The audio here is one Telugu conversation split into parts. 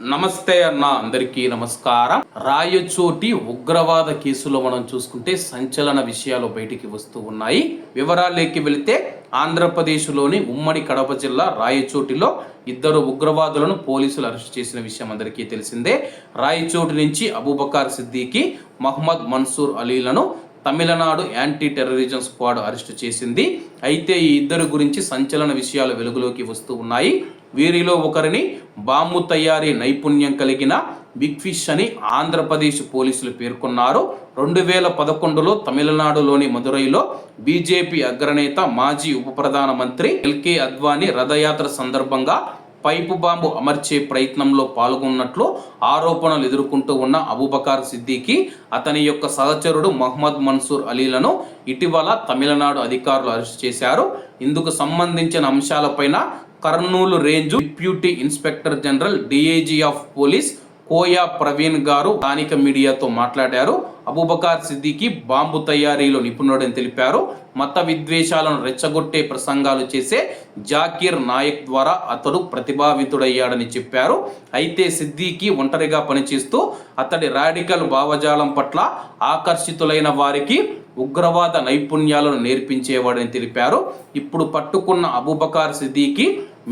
నమస్తే అన్న అందరికీ నమస్కారం. రాయచోటి ఉగ్రవాద కేసులో మనం చూసుకుంటే సంచలన విషయాలు బయటికి వస్తూ ఉన్నాయి. వివరాలేకి వెళితే ఆంధ్రప్రదేశ్లోని ఉమ్మడి కడప జిల్లా రాయచోటిలో ఇద్దరు ఉగ్రవాదులను పోలీసులు అరెస్ట్ చేసిన విషయం అందరికీ తెలిసిందే. రాయచోటి నుంచి Abubakar Siddiqui Mohammed Mansoor అలీలను Tamil Nadu anti terrorism squad arrest చేసింది. అయితే ఈ ఇద్దరు గురించి సంచలన విషయాలు వెలుగులోకి వస్తూ ఉన్నాయి. వీరిలో ఒకరిని బాంబు తయారీ నైపుణ్యం కలిగిన బిగ్ ఫిష్ అని ఆంధ్రప్రదేశ్ పోలీసులు పేర్కొన్నారు. రెండు వేల పదకొండులో తమిళనాడులోని మదురైలో బీజేపీ అగ్రనేత మాజీ ఉప ప్రధానమంత్రి ఎల్కే అద్వానీ రథయాత్ర సందర్భంగా పైపు బాంబు అమర్చే ప్రయత్నంలో పాల్గొన్నట్లు ఆరోపణలు ఎదుర్కొంటూ ఉన్న అబూబకార్ సిద్దికి అతని యొక్క సహచరుడు మహమ్మద్ మన్సూర్ అలీలను ఇటీవల తమిళనాడు అధికారులు అరెస్ట్ చేశారు. ఇందుకు సంబంధించిన అంశాలపైన Kurnool range deputy inspector general DIG of police Koya Praveen గారు స్థానిక మీడియాతో మాట్లాడారు. అబూబకార్ సిద్దికి బాంబు తయారీలో నిపుణుడని తెలిపారు. మత విద్వేషాలను రెచ్చగొట్టే ప్రసంగాలు చేసే జాకీర్ నాయక్ ద్వారా అతడు ప్రతిభావితుడయ్యాడని చెప్పారు. అయితే సిద్దికి ఒంటరిగా పనిచేస్తూ అతడి రాడికల్ భావజాలం పట్ల ఆకర్షితులైన వారికి ఉగ్రవాద నైపుణ్యాలను నేర్పించేవాడని తెలిపారు. ఇప్పుడు పట్టుకున్న అబూబకార్ సిద్దికి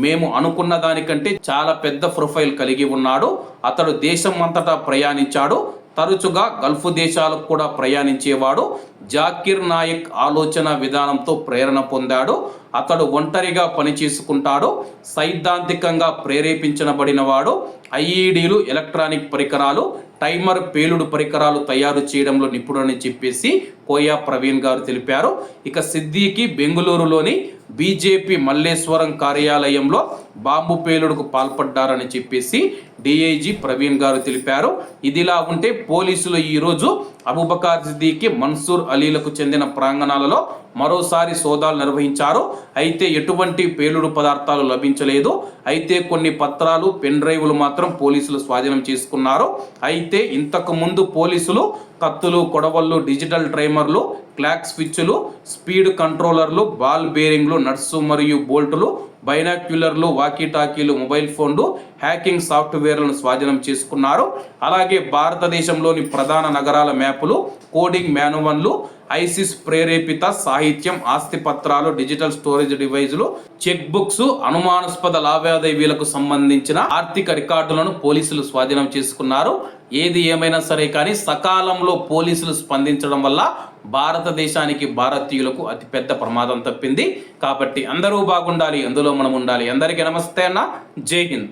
మేము అనుకున్న దానికంటే చాలా పెద్ద ప్రొఫైల్ కలిగి ఉన్నాడు. అతడు దేశం అంతటా ప్రయాణించాడు. తరచుగా గల్ఫ్ దేశాలకు కూడా ప్రయాణించేవాడు జాకిర్ నాయక్ ఆలోచన విధానంతో ప్రేరణ పొందాడు. అతడు ఒంటరిగా పనిచేసుకుంటాడు. సైద్ధాంతికంగా ప్రేరేపించబడినవాడు. ఐఈడీలు ఎలక్ట్రానిక్ పరికరాలు టైమర్ పేలుడు పరికరాలు తయారు చేయడంలో నిపుణుడని చెప్పేసి కోయా ప్రవీణ్ గారు తెలిపారు. ఇక సిద్దికి బెంగళూరులోని బీజేపీ మల్లేశ్వరం కార్యాలయంలో బాంబు పేలుడుకు పాల్పడ్డారని చెప్పేసి డిఐజీ ప్రవీణ్ గారు తెలిపారు. ఇదిలా ఉంటే పోలీసులు ఈరోజు అబుబకార్ సిద్దికి మన్సూర్ అలీలకు చెందిన ప్రాంగణాలలో మరోసారి సోదాలు నిర్వహించారు. అయితే ఎటువంటి పేలుడు పదార్థాలు లభించలేదు. అయితే కొన్ని పత్రాలు పెన్ డ్రైవ్లు మాత్రం పోలీసులు స్వాధీనం చేసుకున్నారు. అయితే ఇంతకు ముందు పోలీసులు కత్తులు కొడవళ్ళు డిజిటల్ ట్రైమర్లు క్లాక్ స్విచ్లు స్పీడ్ కంట్రోలర్లు బాల్ బేరింగ్లు నట్సు మరియు బోల్టులు బైనాక్యులర్లు వాకీటాకీలు మొబైల్ ఫోన్లు హ్యాకింగ్ సాఫ్ట్వేర్లను స్వాధీనం చేసుకున్నారు. అలాగే భారతదేశంలోని ప్రధాన నగరాల మ్యాపులు కోడింగ్ మ్యానువన్లు ఐసిస్ ప్రేరేపిత సాహిత్యం ఆస్తి పత్రాలు డిజిటల్ స్టోరేజ్ డివైజులు చెక్ బుక్స్ అనుమానాస్పద లావాదేవీలకు సంబంధించిన ఆర్థిక రికార్డులను పోలీసులు స్వాధీనం చేసుకున్నారు. ఏది ఏమైనా సరే కానీ సకాలంలో పోలీసులు స్పందించడం వల్ల భారతదేశానికి భారతీయులకు అతిపెద్ద ప్రమాదం తప్పింది. కాబట్టి అందరూ బాగుండాలి అందులో మనం ఉండాలి. అందరికీ నమస్తే అన్న. జై హింద్.